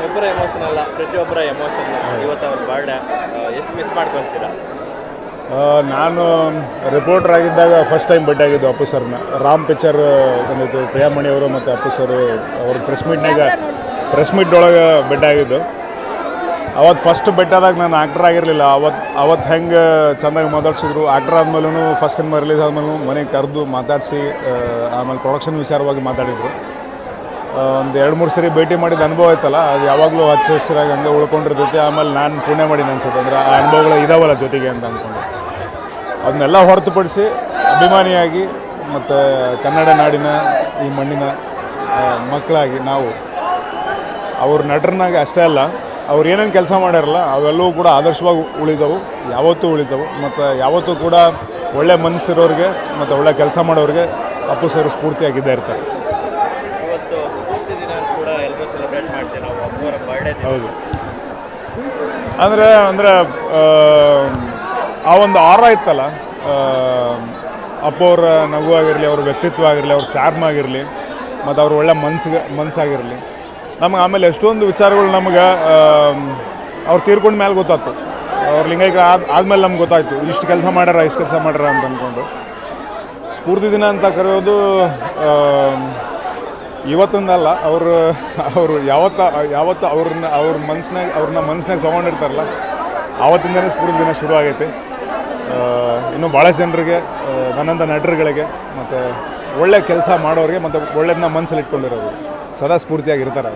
ನಿಮ್ಮೊಬ್ಬರ emotion ಅಲ್ಲ ಪ್ರತಿಯೊಬ್ಬರ emotion ಇವತ್ತು ಅವ್ರ ಬರ್ಡೇ ಎಷ್ಟು ಮಿಸ್ ಮಾಡ್ಕೊತೀರಾ? ನಾನು ರಿಪೋರ್ಟರ್ ಆಗಿದ್ದಾಗ ಫಸ್ಟ್ ಟೈಮ್ ಭೇಟಿ ಆಗಿದ್ದು ಅಪ್ಪು ಸರ್ನ. ರಾಮ್ ಪಿಕ್ಚರ್ ಬಂದಿತ್ತು. ಪ್ರಿಯಾಮಣಿ ಅವರು ಮತ್ತು ಅಪ್ಪು ಸರ್ ಅವ್ರ ಪ್ರೆಸ್ ಮೀಟ್ನಾಗ ಪ್ರೆಸ್ ಮೀಟ್ ಒಳಗೆ ಭೇಟಿ ಆಗಿದ್ದು. ಅವತ್ತು ಫಸ್ಟ್ ಬೆಟ್ಟಾದಾಗ ನಾನು ಆ್ಯಕ್ಟರ್ ಆಗಿರಲಿಲ್ಲ. ಅವತ್ತು ಅವತ್ತು ಹೆಂಗೆ ಚೆಂದಾಗಿ ಮಾತಾಡ್ಸಿದ್ರು. ಆ್ಯಕ್ಟರ್ ಆದಮೇಲೂ ಫಸ್ಟ್ ಸಿನಿಮಾ ರಿಲೀಸ್ ಆದ್ಮೇಲೂ ಮನೆಗೆ ಕರೆದು ಮಾತಾಡಿಸಿ ಆಮೇಲೆ ಪ್ರೊಡಕ್ಷನ್ ವಿಚಾರವಾಗಿ ಮಾತಾಡಿದರು. ಒಂದು ಎರಡು ಮೂರು ಸರಿ ಭೇಟಿ ಮಾಡಿದ ಅನುಭವ ಆಯ್ತಲ್ಲ, ಅದು ಯಾವಾಗಲೂ ಹಚ್ಚ ಹಸಿರಾಗಿ ಹಂಗೆ ಉಳ್ಕೊಂಡಿರ್ತೈತಿ, ಆಮೇಲೆ ನಾನು ಪುಣೆ ಮಾಡೀನಿ ಅನ್ಸುತ್ತೆ. ಅಂದರೆ ಆ ಅನುಭವಗಳು ಇದಾವಲ್ಲ ಜೊತೆಗೆ ಅಂತ ಅಂದ್ಕೊಂಡು ಅದನ್ನೆಲ್ಲ ಹೊರತುಪಡಿಸಿ ಅಭಿಮಾನಿಯಾಗಿ ಮತ್ತು ಕನ್ನಡ ನಾಡಿನ ಈ ಮಣ್ಣಿನ ಮಕ್ಕಳಾಗಿ ನಾವು, ಅವ್ರ ನಟರನ್ನಾಗಿ ಅಷ್ಟೇ ಅಲ್ಲ, ಅವ್ರು ಏನೇನು ಕೆಲಸ ಮಾಡ್ಯಾರಲ್ಲ, ಅವೆಲ್ಲವೂ ಕೂಡ ಆದರ್ಶವಾಗಿ ಉಳಿದವು, ಯಾವತ್ತೂ ಉಳಿದವು ಮತ್ತು ಯಾವತ್ತೂ ಕೂಡ ಒಳ್ಳೆ ಮನಸ್ಸಿರೋರಿಗೆ ಮತ್ತು ಒಳ್ಳೆ ಕೆಲಸ ಮಾಡೋರಿಗೆ ಅಪ್ಪು ಸರ್ ಸ್ಫೂರ್ತಿಯಾಗಿದ್ದೇ ಇರ್ತಾರೆ. ಇವತ್ತು ಸ್ಫೂರ್ತಿ ದಿನ ಕೂಡ ಎಲ್ಲರೂ ಸೆಲೆಬ್ರೇಟ್ ಮಾಡ್ತೀವಿ ನಾವು ಅಮ್ಮವರ ಬರ್ಡೇ ಹೌದು. ಅಂದರೆ ಅಂದರೆ, ಆ ಒಂದು ಆರ ಇತ್ತಲ್ಲ? ಅಪ್ಪವ್ರ ನಗು ಆಗಿರಲಿ, ಅವ್ರ ವ್ಯಕ್ತಿತ್ವ ಆಗಿರಲಿ, ಅವ್ರ ಚಾರ್ಮ್ ಆಗಿರಲಿ, ಮತ್ತು ಅವ್ರ ಒಳ್ಳೆ ಮನ್ಸಿಗೆ ಮನಸ್ಸಾಗಿರಲಿ ನಮಗೆ ಆಮೇಲೆ ಎಷ್ಟೊಂದು ವಿಚಾರಗಳು ನಮ್ಗೆ ಅವ್ರು ತೀರ್ಕೊಂಡ ಮೇಲೆ ಗೊತ್ತಾಯ್ತು. ಅವ್ರ ಲಿಂಗೈಕ ಆದ, ಆದಮೇಲೆ ನಮ್ಗೆ ಗೊತ್ತಾಯ್ತು, ಇಷ್ಟು ಕೆಲಸ ಮಾಡ್ಯಾರ, ಇಷ್ಟು ಕೆಲಸ ಮಾಡ್ಯಾರ ಅಂತ ಅಂದ್ಕೊಂಡು ಸ್ಫೂರ್ತಿ ದಿನ ಅಂತ ಕರೆಯೋದು ಇವತ್ತೊಂದಲ್ಲ, ಅವರು ಅವರು ಯಾವತ್ತ, ಯಾವತ್ತು ಅವ್ರನ್ನ, ಅವ್ರ ಮನ್ಸಿನಾಗ ಅವ್ರನ್ನ ಮನ್ಸಿನಾಗ ತೊಗೊಂಡಿರ್ತಾರಲ್ಲ ಆವತ್ತಿಂದನೇ ಸ್ಫೂರ್ತಿ ದಿನ ಶುರು ಆಗೈತೆ. ಇನ್ನೂ ಭಾಳಷ್ಟು ಜನರಿಗೆ ನನ್ನಂಥ ನಟರುಗಳಿಗೆ, ಮತ್ತು ಒಳ್ಳೆ ಕೆಲಸ ಮಾಡೋರಿಗೆ, ಮತ್ತು ಒಳ್ಳೆದನ್ನ ಮನಸ್ಸಲ್ಲಿ ಇಟ್ಕೊಂಡಿರೋರು, ಸದಾ ಸ್ಫೂರ್ತಿಯಾಗಿರ್ತಾರೆ